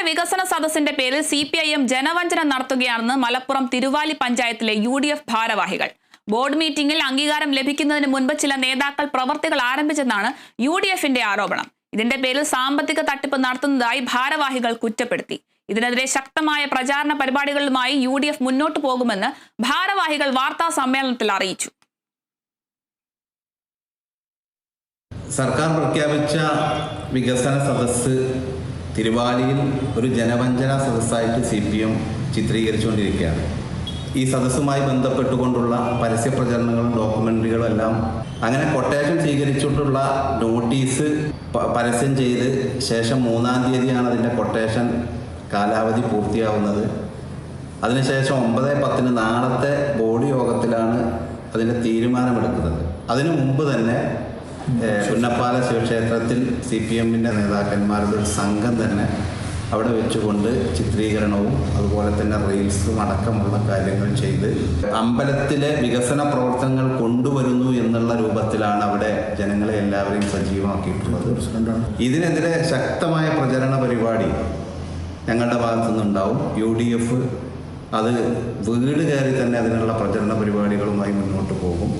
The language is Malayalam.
ജില്ലയുടെ വികസന സദസ്സിന്റെ പേരിൽ സി പി ഐ എം ജനവഞ്ചന നടത്തുകയാണെന്ന് മലപ്പുറം തിരുവാലി പഞ്ചായത്തിലെ യു ഡി എഫ് ഭാരവാഹികൾ. ബോർഡ് മീറ്റിംഗിൽ അംഗീകാരം ലഭിക്കുന്നതിന് മുൻപ് ചില നേതാക്കൾ പ്രവർത്തികൾ ആരംഭിച്ചെന്നാണ് യു ഡി എഫിന്റെ ആരോപണം. ഇതിന്റെ പേരിൽ സാമ്പത്തിക തട്ടിപ്പ് നടത്തുന്നതായി ഭാരവാഹികൾ കുറ്റപ്പെടുത്തി. ഇതിനെതിരെ ശക്തമായ പ്രചാരണ പരിപാടികളുമായി യു ഡി എഫ് മുന്നോട്ടു പോകുമെന്ന് ഭാരവാഹികൾ വാർത്താ സമ്മേളനത്തിൽ അറിയിച്ചു. സർക്കാർ പ്രഖ്യാപിച്ച വികസന സദസ്സ് തിരുവാലിയിൽ ഒരു ജനവഞ്ചന സദസ്സായിട്ട് സി പി എം ചിത്രീകരിച്ചുകൊണ്ടിരിക്കുകയാണ്. ഈ സദസ്സുമായി ബന്ധപ്പെട്ടുകൊണ്ടുള്ള പരസ്യ പ്രചരണങ്ങളും ഡോക്യുമെന്ററികളും എല്ലാം അങ്ങനെ കൊട്ടേഷൻ സ്വീകരിച്ചിട്ടുള്ള നോട്ടീസ് പരസ്യം ചെയ്ത് ശേഷം മൂന്നാം തീയതിയാണ് അതിന്റെ കൊട്ടേഷൻ കാലാവധി പൂർത്തിയാവുന്നത്. അതിനുശേഷം ഒമ്പത് പത്തിന് നാളത്തെ ബോർഡ് യോഗത്തിലാണ് അതിന്റെ തീരുമാനമെടുക്കുന്നത്. അതിനു മുമ്പ് തന്നെ ഏഹ്, പുന്നപ്പാല ശിവക്ഷേത്രത്തിൽ സി പി എമ്മിന്റെ നേതാക്കന്മാരുടെ ഒരു സംഘം തന്നെ അവിടെ വെച്ചുകൊണ്ട് ചിത്രീകരണവും അതുപോലെ തന്നെ റീൽസും അടക്കമുള്ള കാര്യങ്ങൾ ചെയ്ത് അമ്പലത്തിലെ വികസന പ്രവർത്തനങ്ങൾ കൊണ്ടുവരുന്നു എന്നുള്ള രൂപത്തിലാണ് അവിടെ ജനങ്ങളെ എല്ലാവരെയും സജീവമാക്കിയിട്ടുള്ളത്. ഇതിനെതിരെ ശക്തമായ പ്രചരണ പരിപാടി ഞങ്ങളുടെ ഭാഗത്തു നിന്നുണ്ടാവും. യു ഡി എഫ് അത് വീട് കയറി തന്നെ അതിനുള്ള പ്രചരണ പരിപാടികളുമായി മുന്നോട്ട് പോകും.